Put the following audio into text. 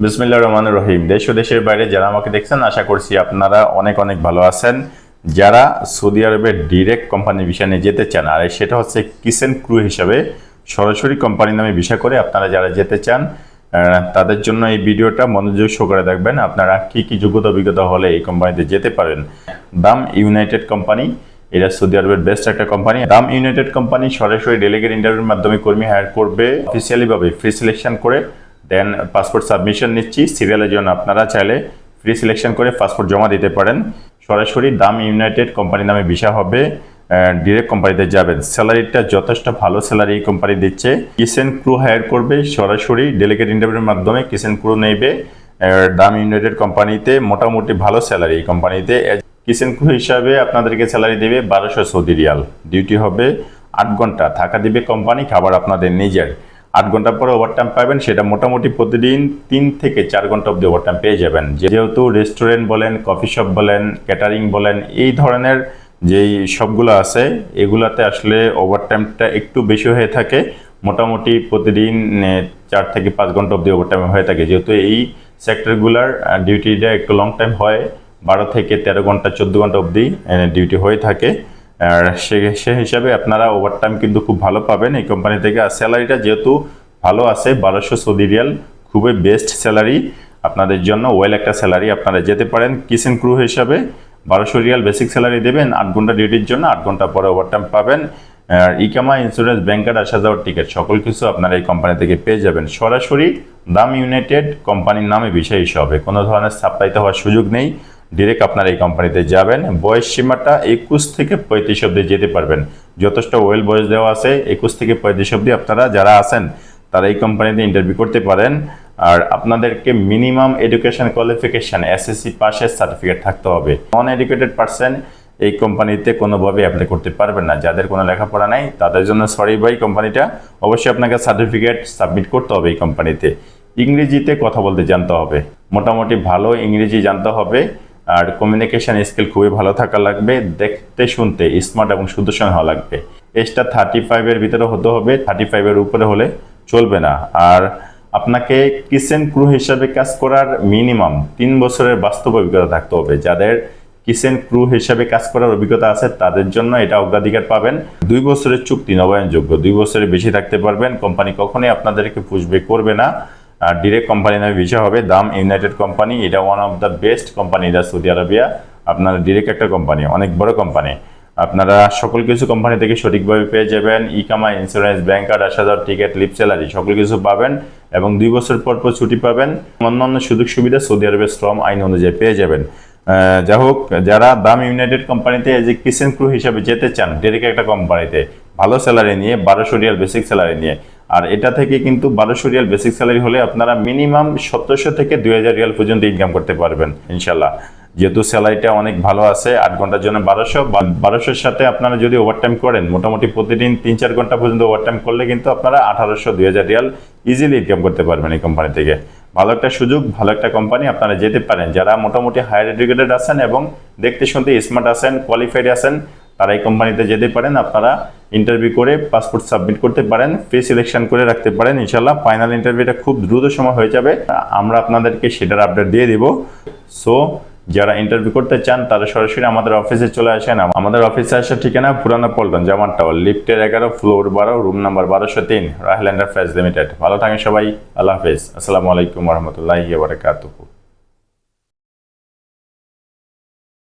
বিসমিল্লা রহমান রহিম। দেশ ও দেশের বাইরে যারা আমাকে দেখছেন, আশা করছি আপনারা অনেক অনেক ভালো আছেন। যারা সৌদি আরবের ডিরেক্ট কোম্পানি বিষয় নিয়ে যেতে চান, আর সেটা হচ্ছে কিসেন ক্রু হিসাবে সরাসরি কোম্পানি নামে বিষয় করে আপনারা যারা যেতে চান তাদের জন্য এই ভিডিওটা মনোযোগ সহকারে দেখবেন। আপনারা কি কি যোগ্যতা, অভিজ্ঞতা হলে এই কোম্পানিতে যেতে পারেন। দাম ইউনাইটেড কোম্পানি এটা সৌদি আরবের বেস্ট একটা কোম্পানি দাম ইউনাইটেড কোম্পানি সরাসরি ডেলিগেট ইন্টারভিউর মাধ্যমে কর্মী হায়ার করবে অফিসিয়ালি ভাবে ফ্রি সিলেকশন করে। দেন পাসপোর্ট সাবমিশন নিচ্ছি। সিরিয়ালের জন্য আপনারা চাইলে ফ্রি সিলেকশন করে পাসপোর্ট জমা দিতে পারেন। সরাসরি দাম ইউনাইটেড কোম্পানি নামে ভিসা হবে ডিরেক্ট কোম্পানিতে যাবেন। স্যালারিটা যথেষ্ট ভালো স্যালারি এই কোম্পানি দিচ্ছে। কিচেন ক্রু হায়ার করবে, সরাসরি ডেলিগেট ইন্টারভিউর মাধ্যমে কিচেন ক্রু নেবে। দাম ইউনাইটেড কোম্পানিতে মোটামুটি ভালো স্যালারি এই কোম্পানিতে কিচেন ক্রু হিসাবে আপনাদেরকে স্যালারি দেবে বারোশো সৌদি রিয়াল। ডিউটি হবে আট ঘণ্টা। থাকা দিবে কোম্পানি খাবার আপনাদের নিজের। আট ঘণ্টা পরে ওভারটাইম পাবেন। সেটা মোটামুটি প্রতিদিন তিন থেকে চার ঘণ্টা অবধি ওভারটাইম পেয়ে যাবেন। যেহেতু রেস্টুরেন্ট বলেন কফি শপ বলেন ক্যাটারিং বলেন, এই ধরনের যেই সবগুলো আছে, এগুলাতে আসলে ওভারটাইমটা একটু বেশি হয়ে থাকে। মোটামুটি প্রতিদিন চার থেকে পাঁচ ঘণ্টা অবধি ওভারটাইম হয়ে থাকে। যেহেতু এই সেক্টরগুলার ডিউটিটা একটু লং টাইম হয়, বারো থেকে তেরো ঘণ্টা, চোদ্দ ঘণ্টা অবধি ডিউটি হয়ে থাকে। আর সে হিসাবে আপনারা ওভারটাইম কিন্তু খুব ভালো পাবেন। এই কোম্পানি থেকে আর স্যালারিটা যেহেতু ভালো আছে, বারোশো সৌদি রিয়াল খুবই বেস্ট স্যালারি আপনাদের জন্য ওয়েল একটা স্যালারি আপনারা যেতে পারেন। কিচেন ক্রু হিসাবে বারোশো রিয়াল বেসিক স্যালারি দেবেন, আট ঘণ্টা ডিউটির জন্য আট ঘণ্টা পরে ওভারটাইম পাবেন। আর ইকামা ইন্স্যুরেন্স ব্যাংক কার্ড আসা যাওয়ার টিকিট সকল কিছু আপনারা এই কোম্পানি থেকে পেয়ে যাবেন। সরাসরি দাম ইউনাইটেড কোম্পানির নামে বিষয় হিসাবে কোনো ধরনের সাপ্লাইতে হওয়ার সুযোগ নেই। ডিরেক্ট আপনারা এই কোম্পানিতে যাবেন। বয়স সীমাটা একুশ থেকে পঁয়ত্রিশ অব্দি যেতে পারবেন। যথেষ্ট ওয়েল বয়স দেওয়া আছে। একুশ থেকে পঁয়ত্রিশ অব্দি আপনারা যারা আছেন, তারা এই কোম্পানিতে ইন্টারভিউ করতে পারেন। আর আপনাদেরকে মিনিমাম এডুকেশন কোয়ালিফিকেশন এসএসসি পাশের সার্টিফিকেট থাকতে হবে। নন এডুকেটেড পার্সন এই কোম্পানিতে কোনোভাবে অ্যাপ্লাই করতে পারবেন না। যাদের কোনো লেখাপড়া নাই, তাদের জন্য সরি ভাই কোম্পানিটা অবশ্যই আপনাকে সার্টিফিকেট সাবমিট করতে হবে এই কোম্পানিতে ইংরেজিতে কথা বলতে জানতে হবে। মোটামুটি ভালো ইংরেজি জানতে হবে। আর কমিউনিকেশন স্কিল খুবই ভালো থাকা লাগবে, দেখতে শুনতে স্মার্ট এবং সুদর্শন হওয়া লাগবে। এজটা থার্টি ফাইভের ভিতরে হতে হবে থার্টি ফাইভের উপরে হলে চলবে না। আর আপনাকে কিচেন ক্রু হিসাবে কাজ করার মিনিমাম তিন বছরের বাস্তব অভিজ্ঞতা থাকতে হবে। যাদের কিচেন ক্রু হিসাবে কাজ করার অভিজ্ঞতা আছে, তাদের জন্য এটা অগ্রাধিকার পাবেন। দুই বছরের চুক্তি নবায়নযোগ্য, দুই বছরের বেশি থাকতে পারবেন। কোম্পানি কখনোই আপনাদেরকে পুষবে করবে না। আর ডিরেক্ট কোম্পানি নামে বিষয় হবে দাম ইউনাইটেড কোম্পানি এটা one of the best company এটা সৌদি আরবিয়া আপনারা ডিরেক্ট একটা কোম্পানি অনেক বড় কোম্পানি আপনারা সকল কিছু কোম্পানি থেকে সঠিকভাবে পেয়ে যাবেন ই কামা ইন্স্যুরেন্স ব্যাংক কার্ড আসা যাওয়ার টিকিট লিপ স্যালারি সকল কিছু পাবেন এবং দুই বছর পর পর ছুটি পাবেন। অন্যান্য সুযোগ সুবিধা সৌদি আরবের শ্রম আইন অনুযায়ী পেয়ে যাবেন। যাই হোক, যারা দাম ইউনাইটেড কোম্পানিতে এজ এ কিচেন ক্রু হিসাবে যেতে চান ডিরেক্ট একটা কোম্পানিতে ভালো স্যালারি নিয়ে, বারোশো রিয়াল বেসিক স্যালারি নিয়ে আর এটা থেকে কিন্তু বারোশো রিয়াল বেসিক স্যালারি হলে আপনারা মিনিমাম সতেরোশো থেকে দুই হাজার রিয়াল পর্যন্ত ইনকাম করতে পারবেন ইনশাল্লাহ যেহেতু স্যালারিটা অনেক ভালো আছে, আট ঘণ্টার জন্য বারোশো বারোশোর সাথে আপনারা যদি ওভারটাইম করেন, মোটামুটি প্রতিদিন তিন চার ঘণ্টা পর্যন্ত ওভারটাইম করলে কিন্তু আপনারা আঠারোশো, দুই হাজার রিয়াল ইজিলি ইনকাম করতে পারবেন এই কোম্পানি থেকে। ভালো একটা সুযোগ, ভালো একটা কোম্পানি আপনারা যেতে পারেন। যারা মোটামুটি হায়ার এডুকেটেড আছেন এবং দেখতে শুনতে স্মার্ট আছেন কোয়ালিফাইড আছেন তারা এই কোম্পানিতে যেতে পারেন, আপনারা ইন্টারভিউ করে পাসপোর্ট সাবমিট করতে পারেন ফ্রি সিলেকশন করে রাখতে পারেন ইনশাল্লাহ ফাইনাল ইন্টারভিউটা খুব দ্রুত সময় হয়ে যাবে। আমরা আপনাদেরকে সেটার আপডেট দিয়ে দিব। সো যারা ইন্টারভিউ করতে চান, তারা সরাসরি আমাদের অফিসে চলে আসেন। আমাদের অফিসে আসার ঠিকানা পুরানা পল্টন জামার টাওয়ার লিফটের এগারো ফ্লোর বারো রুম নাম্বার বারোশো তিন রাহেল এন্টারপ্রাইজ লিমিটেড ভালো থাকেন সবাই, আল্লাহ হাফেজ। আসসালামু আলাইকুম রহমতুল্লাহ বারকাতুহু।